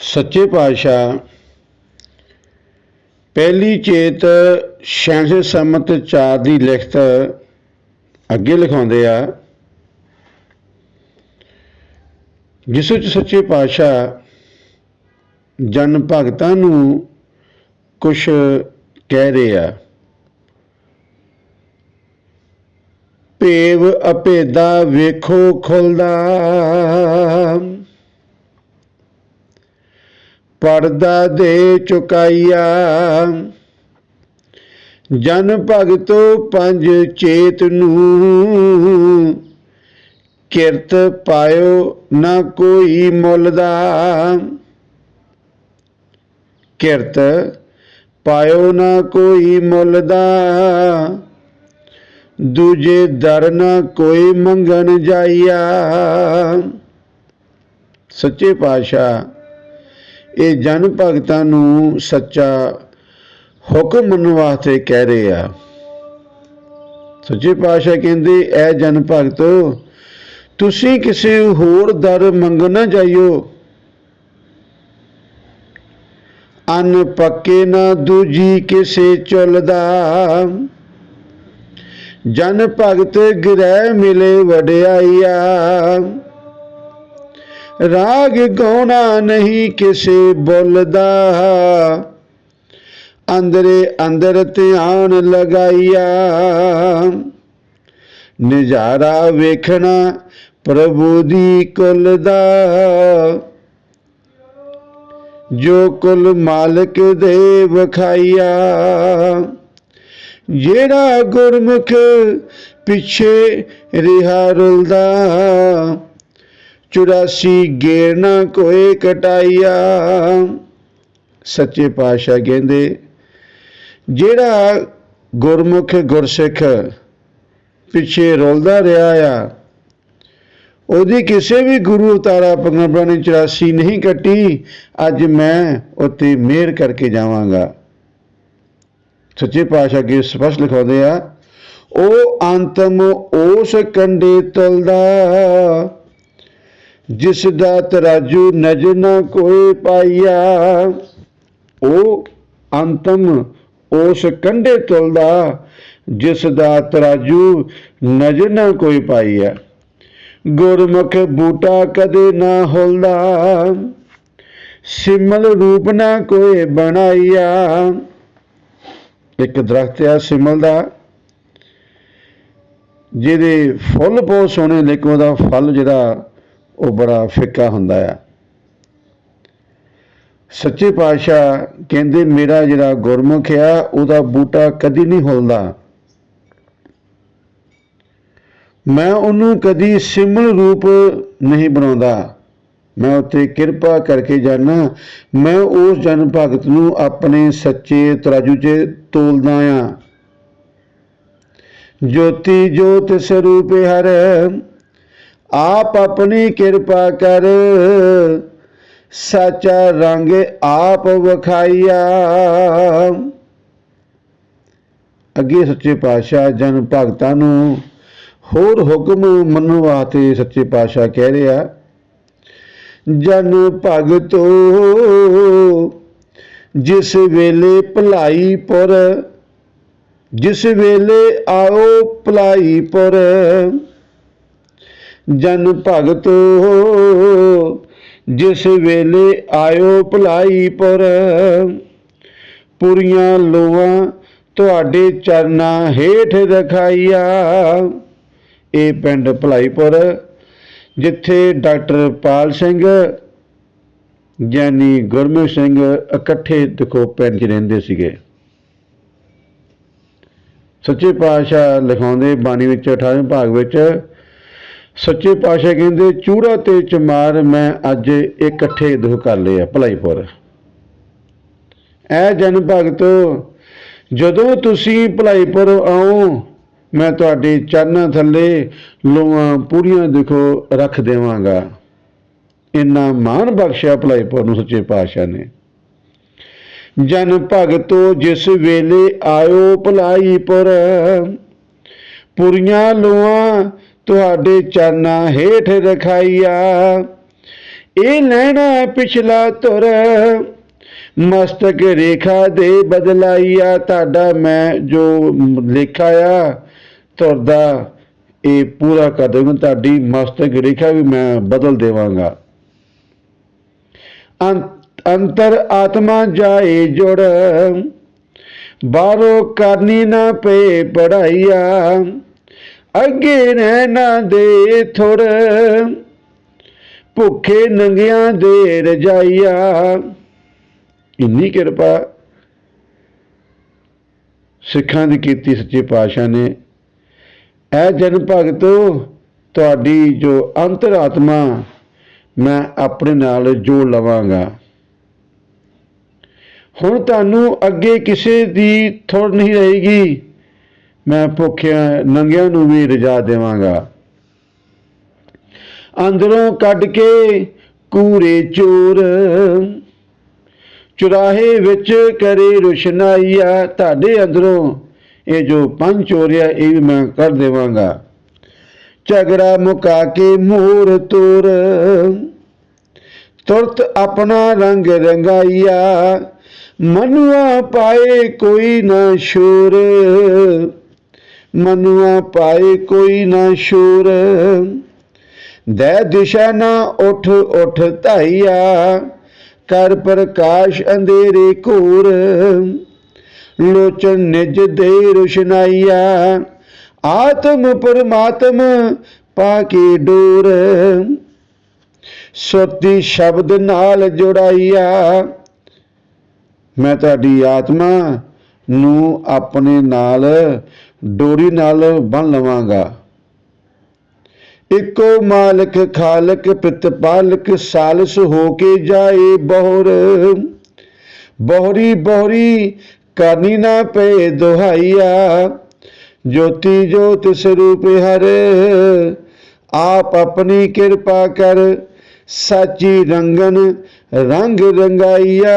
ਸੱਚੇ ਪਾਤਸ਼ਾਹ, ਪਹਿਲੀ ਚੇਤ 66 ਸੰਮਤ 4 ਦੀ ਲਿਖਤ ਅੱਗੇ ਲਿਖਾਉਂਦੇ ਆ, ਜਿਸ ਵਿੱਚ ਸੱਚੇ ਪਾਤਸ਼ਾਹ ਜਨ ਭਗਤਾਂ ਨੂੰ ਕੁਝ ਕਹਿ ਰਹੇ ਆ, ਭੇਵ ਅਭੇਦਾ ਵੇਖੋ ਖੁੱਲਦਾ ਪਰਦਾ ਦੇ ਚੁਕਾਈਆ। ਜਨ ਭਗਤੋ ਪੰਜ ਚੇਤ ਨੂੰ ਕਿਰਤ ਪਾਇਓ ਨਾ ਕੋਈ ਮੁੱਲ ਦਾ। ਕਿਰਤ ਪਾਇਓ ਨਾ ਕੋਈ ਮੁੱਲ ਦਾ। ਦੂਜੇ ਦਰ ਨਾ ਕੋਈ ਮੰਗਣ ਜਾਈਆ। ਸੱਚੇ ਪਾਤਸ਼ਾਹ ਇਹ ਜਨ ਭਗਤਾਂ ਨੂੰ ਸੱਚਾ ਹੁਕਮ ਮੰਨਣ ਵਾਸਤੇ ਕਹਿ ਰਹੇ ਆ। ਸੱਚੇ ਪਾਤਸ਼ਾਹ ਕਹਿੰਦੇ, ਐ ਜਨ ਭਗਤੋ, ਤੁਸੀਂ ਕਿਸੇ ਹੋਰ ਦਰ ਮੰਗਣ ਨਾ ਜਾਈਓ ਅਨ ਪੱਕੇ ਨਾ ਦੂਜੀ ਕਿਸੇ ਚੁੱਲਦਾ ਜਨ ਭਗਤ ਗ੍ਰਹਿ ਮਿਲੇ ਵਡਿਆਈਆ। ਰਾਗ ਗਾਉਣਾ ਨਹੀਂ ਕਿਸੇ ਬੋਲਦਾ। ਅੰਦਰੇ ਅੰਦਰ ਧਿਆਨ ਲਗਾਈਆ। ਨਜ਼ਾਰਾ ਵੇਖਣਾ ਪ੍ਰਭੂ ਦੀ ਕੁਲ ਦਾ। ਜੋ ਕੁਲ ਮਾਲਕ ਦੇ ਵਖਾਈਆ। ਜਿਹੜਾ ਗੁਰਮੁਖ ਪਿੱਛੇ ਰਿਹਾ ਰੁਲਦਾ। 84 ਗੇਰ ਨਾ ਕੋਈ ਕਟਾਈਆ। ਸੱਚੇ ਪਾਤਸ਼ਾਹ ਕਹਿੰਦੇ, ਜਿਹੜਾ ਗੁਰਮੁਖ ਗੁਰਸਿੱਖ ਪਿੱਛੇ ਰੁਲਦਾ ਰਿਹਾ ਆ, ਉਹਦੀ ਕਿਸੇ ਵੀ ਗੁਰੂ ਉਤਾਰਾ ਪਗੰਬਰਾਂ ਨੇ 84 ਨਹੀਂ ਕੱਟੀ, ਅੱਜ ਮੈਂ ਉੱਤੇ ਮਿਹਰ ਕਰਕੇ ਜਾਵਾਂਗਾ। ਸੱਚੇ ਪਾਤਸ਼ਾਹ ਅੱਗੇ ਸਪਸ਼ਟ ਲਿਖਾਉਂਦੇ ਆ, ਉਹ ਅੰਤਮ ਉਸ ਕੰਡੇ ਤਲਦਾ। ਜਿਸ ਦਾ ਤਰਾਜੂ ਨਜ਼ਰ ਨਾ ਕੋਈ ਪਾਈਆ, ਉਹ ਅੰਤਮ ਉਸ ਕੰਢੇ ਤੁਲਦਾ ਜਿਸ ਦਾ ਤਰਾਜੂ ਨਜ਼ਰ ਨਾ ਕੋਈ ਪਾਈਆ। ਗੁਰਮੁਖ ਬੂਟਾ ਕਦੇ ਨਾ ਹੁਲਦਾ, ਸਿਮਲ ਰੂਪ ਨਾ ਕੋਈ ਬਣਾਈਆ। ਇੱਕ ਦਰਖਤ ਆ ਸਿਮਲ ਦਾ, ਜਿਹਦੇ ਫੁੱਲ ਬਹੁਤ ਸੋਹਣੇ ਲੇਕਿਨ ਉਹਦਾ ਫਲ ਜਿਹੜਾ ਉਹ ਬੜਾ ਫਿੱਕਾ ਹੁੰਦਾ ਆ। ਸੱਚੇ ਪਾਤਸ਼ਾਹ ਕਹਿੰਦੇ, ਮੇਰਾ ਜਿਹੜਾ ਗੁਰਮੁਖ ਆ, ਉਹਦਾ ਬੂਟਾ ਕਦੀ ਨਹੀਂ ਹੁਲਦਾ। ਮੈਂ ਉਹਨੂੰ ਕਦੀ ਸਿਮਲ ਰੂਪ ਨਹੀਂ ਬਣਾਉਂਦਾ। ਮੈਂ ਉੱਤੇ ਕਿਰਪਾ ਕਰਕੇ ਜਾਣਾ। ਮੈਂ ਉਸ ਜਨ ਭਗਤ ਨੂੰ ਆਪਣੇ ਸੱਚੇ ਤਰਾਜੂ 'ਚ ਤੋਲਦਾ ਆ। ਜੋਤੀ ਜੋਤ ਸਰੂਪ ਹਰ ਆਪ ਆਪਣੀ ਕਿਰਪਾ ਕਰ। ਸੱਚਾ ਰੰਗ ਆਪ ਵਖਾਈਆ ਅੱਗੇ ਸੱਚੇ ਪਾਤਸ਼ਾਹ ਜਨ ਭਗਤਾਂ ਨੂੰ ਹੋਰ ਹੁਕਮ ਮੰਨਣ ਵਾਸਤੇ ਸੱਚੇ ਪਾਤਸ਼ਾਹ ਕਹਿ ਰਿਹਾ, ਜਨ ਭਗਤੋ, ਜਿਸ ਵੇਲੇ ਭਲਾਈ ਪੁਰ, ਜਿਸ ਵੇਲੇ ਆਓ ਭਲਾਈ ਪੁਰ ਜਨ ਭਗਤੋ ਜਿਸ ਵੇਲੇ ਆਇਓ ਭਲਾਈ ਪੁਰ। ਪੁਰੀਆਂ ਲੋਆਂ ਤੁਹਾਡੇ ਚਰਨਾਂ ਹੇਠ ਰਖਾਈਆ। ਇਹ ਪਿੰਡ ਭਲਾਈਪੁਰ, ਜਿੱਥੇ ਡਾਕਟਰ ਪਾਲ ਸਿੰਘ ਗਿਆਨੀ ਗੁਰਮੁਖ ਸਿੰਘ ਇਕੱਠੇ ਦੇਖੋ ਪਿੰਡ 'ਚ ਰਹਿੰਦੇ ਸੀਗੇ। ਸੱਚੇ ਪਾਤਸ਼ਾਹ ਲਿਖਾਉਂਦੇ ਬਾਣੀ ਵਿੱਚ 18ਵੇਂ ਭਾਗ ਵਿੱਚ ਸੱਚੇ ਪਾਤਸ਼ਾਹ ਕਹਿੰਦੇ, ਚੂੜਾ ਤੇ ਚਮਾਰ ਮੈਂ ਅੱਜ ਇਕੱਠੇ ਦੁਖ ਕਰ ਲਏ ਆ, ਭਲਾਈਪੁਰ। ਐ ਜਨ ਭਗਤ, ਜਦੋਂ ਤੁਸੀਂ ਭਲਾਈਪੁਰ ਆਓ, ਮੈਂ ਤੁਹਾਡੇ ਚਰਨਾਂ ਥੱਲੇ ਲੋਆਂ ਪੂਰੀਆਂ ਦੇਖੋ ਰੱਖ ਦੇਵਾਂਗਾ। ਇੰਨਾ ਮਾਨ ਬਖਸ਼ਿਆ ਭਲਾਈਪੁਰ ਨੂੰ ਸੱਚੇ ਪਾਤਸ਼ਾਹ ਨੇ। ਜਨ ਭਗਤੋ, ਜਿਸ ਵੇਲੇ ਆਇਓ ਭਲਾਈਪੁਰ, ਪੁਰੀਆਂ ਲੋਆਂ ਤੁਹਾਡੇ ਚਰਨਾਂ ਹੇਠ ਰਖਾਈਆ। ਇਹ ਲੈਣਾ ਪਿਛਲਾ ਤੁਰ ਮਸਤਕ ਰੇਖਾ ਦੇ ਬਦਲਾਈਆ। ਤੁਹਾਡਾ ਮੈਂ ਜੋ ਲਿਖਾ ਆ ਤੁਰਦਾ ਇਹ ਪੂਰਾ ਕਰ ਦੇਵਾਂ ਤੁਹਾਡੀ ਮਸਤਕ ਰੇਖਾ ਵੀ ਮੈਂ ਬਦਲ ਦੇਵਾਂਗਾ। ਅੰਤ- ਅੰਤਰ ਆਤਮਾ ਜਾਏ ਜੁੜ, ਬਾਹਰੋਂ ਕਰਨੀ ਨਾ ਪਏ ਪੜਾਈਆ। ਅੱਗੇ ਰਹਿਣਾ ਦੇ ਥੁਰ ਭੁੱਖੇ ਨੰਗਿਆਂ ਦੇ ਰਜਾਈਆ। ਇੰਨੀ ਕਿਰਪਾ ਸਿੱਖਾਂ ਦੀ ਕੀਤੀ ਸੱਚੇ ਪਾਤਸ਼ਾਹ ਨੇ। ਇਹ ਜਨ ਭਗਤੋ, ਤੁਹਾਡੀ ਜੋ ਅੰਤਰਾਤਮਾ ਮੈਂ ਆਪਣੇ ਨਾਲ ਜੋੜ ਲਵਾਂਗਾ। ਹੁਣ ਤੁਹਾਨੂੰ ਅੱਗੇ ਕਿਸੇ ਦੀ ਥੋੜ ਨਹੀਂ ਰਹੇਗੀ। ਮੈਂ ਭੁੱਖਿਆਂ ਨੰਗਿਆਂ ਨੂੰ ਵੀ ਰਜਾ ਦੇਵਾਂਗਾ। ਅੰਦਰੋਂ ਕੱਢ ਕੇ ਕੂਰੇ ਚੋਰ, ਚੁਰਾਹੇ ਵਿੱਚ ਕਰੇ ਰੁਸ਼ਨਾਈਆ, ਤੁਹਾਡੇ ਅੰਦਰੋਂ ਇਹ ਜੋ ਪੰਜ ਚੋਰੀਆ ਇਹ ਵੀ ਮੈਂ ਕਰ ਦੇਵਾਂਗਾ। ਝਗੜਾ ਮੁਕਾ ਕੇ ਮੋਰ ਤੋਰ, ਤੁਰਤ ਆਪਣਾ ਰੰਗ ਰੰਗਾਈਆ, ਮਨੁਆ ਪਾਏ ਕੋਈ ਨਾ ਸ਼ੋਰ। ਮਨੁਆ ਪਾਏ ਕੋਈ ਨਾ ਸ਼ੂਰ। ਦੇ ਦਿਸ਼ਾ ਨਾ ਉਠ ਉਠ ਧਾਈਆ। ਕਰ ਪ੍ਰਕਾਸ਼ ਅੰਧੇਰੇ ਘੂਰ। ਲੋਚਨ ਨਿਜ ਦੇ ਰੁਸ਼ਨਾਈਆ। ਆਤਮ ਪਰਮਾਤਮ ਪਾ ਕੇ ਡੋਰ। ਸੁਰਤੀ ਸ਼ਬਦ ਨਾਲ ਜੁੜਾਈਆ। ਮੈਂ ਤੁਹਾਡੀ ਆਤਮਾ ਨੂੰ ਆਪਣੇ ਨਾਲ ਡੋਰੀ ਨਾਲ ਬੰਨ ਲਵਾਂਗਾ। ਇੱਕੋ ਮਾਲਕ ਖਾਲਕ ਪਿਤਪਾਲਕ ਸਾਲਸ ਹੋ ਕੇ ਜਾਏ ਬਹੁਰ। ਬਹੁਰੀ ਬਹੁਰੀ, ਕਰਨੀ ਨਾ ਪਏ ਦੁਹਾਈਆ। ਜੋਤੀ ਜੋਤ ਸਰੂਪ ਹਰ, ਆਪ ਆਪਣੀ ਕਿਰਪਾ ਕਰ। ਸਾਚੀ ਰੰਗਨ ਰੰਗ ਰੰਗਾਈਆ।